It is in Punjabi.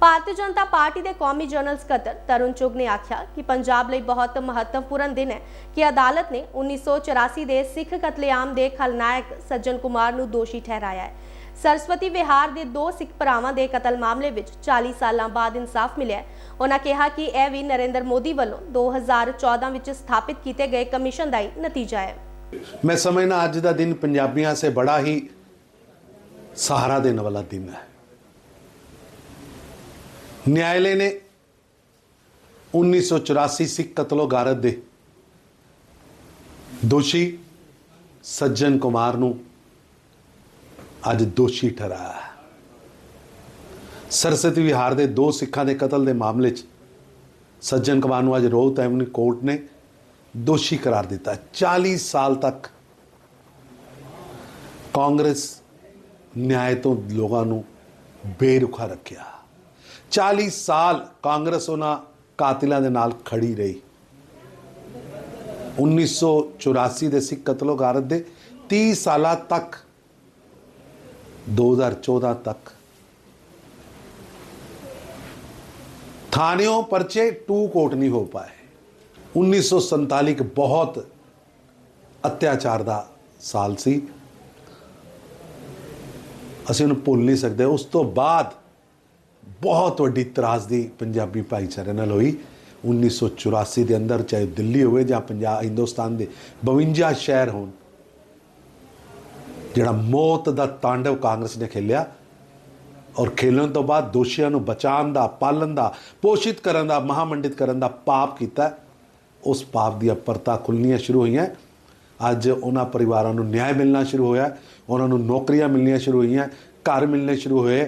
ਭਾਰਤੀ ਜਨਤਾ ਪਾਰਟੀ ਦੇ ਕੌਮੀ ਜਨਰਲ ਸਕੱਤਰ ਤਰੁਣ ਚੁਗ ਨੇ ਆਖਿਆ ਕਿ ਪੰਜਾਬ ਲਈ ਬਹੁਤ ਮਹੱਤਵਪੂਰਨ ਦਿਨ ਹੈ ਕਿ ਅਦਾਲਤ ਨੇ 1984 ਦੇ ਸਿੱਖ ਕਤਲੇਆਮ ਦੇ ਖਲਨਾਇਕ ਸੱਜਣ ਕੁਮਾਰ ਨੂੰ ਦੋਸ਼ੀ ਠਹਿਰਾਇਆ ਹੈ। ਸਰਸਵਤੀ ਵਿਹਾਰ ਦੇ ਦੋ ਸਿੱਖ ਭਰਾਵਾਂ ਦੇ ਕਤਲ ਮਾਮਲੇ ਵਿੱਚ 40 ਸਾਲਾਂ ਬਾਅਦ ਇਨਸਾਫ ਮਿਲਿਆ ਉਹਨਾਂ ਕਿਹਾ ਕਿ ਇਹ ਵੀ ਨਰਿੰਦਰ ਮੋਦੀ ਵੱਲੋਂ 2014 ਵਿੱਚ ਸਥਾਪਿਤ ਕੀਤੇ ਗਏ ਕਮਿਸ਼ਨ ਦਾ ਹੀ ਨਤੀਜਾ ਹੈ। ਮੈਂ ਸਮਝਣਾ ਅੱਜ ਦਾ ਦਿਨ ਪੰਜਾਬੀਆਂ ਸੇ ਬੜਾ ਹੀ ਸਹਾਰਾ ਦੇਣ ਵਾਲਾ ਦਿਨ ਹੈ। न्यायालय ने 1984 सिख कतलो गारत ਦੇ ਦੋਸ਼ੀ ਸੱਜਣ ਕੁਮਾਰ ਨੂੰ ਅੱਜ ਦੋਸ਼ੀ ਠਹਿਰਾਇਆ ਹੈ ਸਰਸਵਤੀ ਵਿਹਾਰ ਦੇ ਦੋ ਸਿੱਖਾਂ ਦੇ ਕਤਲ ਦੇ ਮਾਮਲੇ 'ਚ ਸੱਜਣ ਕੁਮਾਰ ਨੂੰ ਅੱਜ ਰੋਹਤ ਐਵਨੀ ਕੋਰਟ ਨੇ ਦੋਸ਼ੀ ਕਰਾਰ ਦਿੱਤਾ 40 ਸਾਲ ਤੱਕ ਕਾਂਗਰਸ ਨਿਆਂ ਤੋਂ ਲੋਕਾਂ ਨੂੰ ਬੇਰੁਖਾ ਰੱਖਿਆ 40 ਸਾਲ ਕਾਂਗਰਸ ਉਹਨਾਂ ਕਾਤਿਲਾਂ ਦੇ ਨਾਲ ਖੜੀ ਰਹੀ। 1984 ਦੇ ਸਿੱਖ ਕਤਲੋ ਗਾਰਤ ਦੇ 30 ਸਾਲਾਂ ਤੱਕ 2014 ਤੱਕ। ਥਾਣਿਓਂ ਪਰਚੇ ਟੂ ਕੋਟ ਨਹੀਂ ਹੋ ਪਾਏ। 1947 ਇੱਕ ਬਹੁਤ ਅਤਿਆਚਾਰ ਦਾ ਸਾਲ ਸੀ। ਅਸੀਂ ਉਹਨੂੰ ਭੁੱਲ ਨਹੀਂ ਸਕਦੇ। ਉਸ ਤੋਂ ਬਾਅਦ ਬਹੁਤ ਵੱਡੀ ਤਰਾਸਦੀ ਪੰਜਾਬੀ ਭਾਈਚਾਰੇ ਨਾਲ ਹੋਈ। 1984 ਦੇ ਅੰਦਰ ਚਾਹੇ ਦਿੱਲੀ ਹੋਵੇ ਜਾਂ ਪੰਜਾਬ ਹਿੰਦੁਸਤਾਨ ਦੇ 52 ਸ਼ਹਿਰ ਹੋਣ, ਜਿਹੜਾ ਮੌਤ ਦਾ ਤਾਂਡਵ ਕਾਂਗਰਸ ਨੇ ਖੇਲਿਆ। ਔਰ ਖੇਲਣ ਤੋਂ ਬਾਅਦ ਦੋਸ਼ੀਆਂ ਨੂੰ ਬਚਾਉਣ ਦਾ, ਪਾਲਣ ਦਾ, ਪੋਸ਼ਿਤ ਕਰਨ ਦਾ, ਮਹਾਮੰਡਿਤ ਕਰਨ ਦਾ ਪਾਪ ਕੀਤਾ। ਉਸ ਪਾਪ ਦੀਆਂ ਪਰਤਾਂ ਖੁੱਲਣੀਆਂ ਸ਼ੁਰੂ ਹੋਈਆਂ। ਅੱਜ ਉਹਨਾਂ ਪਰਿਵਾਰਾਂ ਨੂੰ ਨਿਆਂ ਮਿਲਣਾ ਸ਼ੁਰੂ ਹੋਇਆ। ਉਹਨਾਂ ਨੂੰ ਨੌਕਰੀਆਂ ਮਿਲਣੀਆਂ ਸ਼ੁਰੂ ਹੋਈਆਂ। ਘਰ ਮਿਲਣੇ ਸ਼ੁਰੂ ਹੋਏ।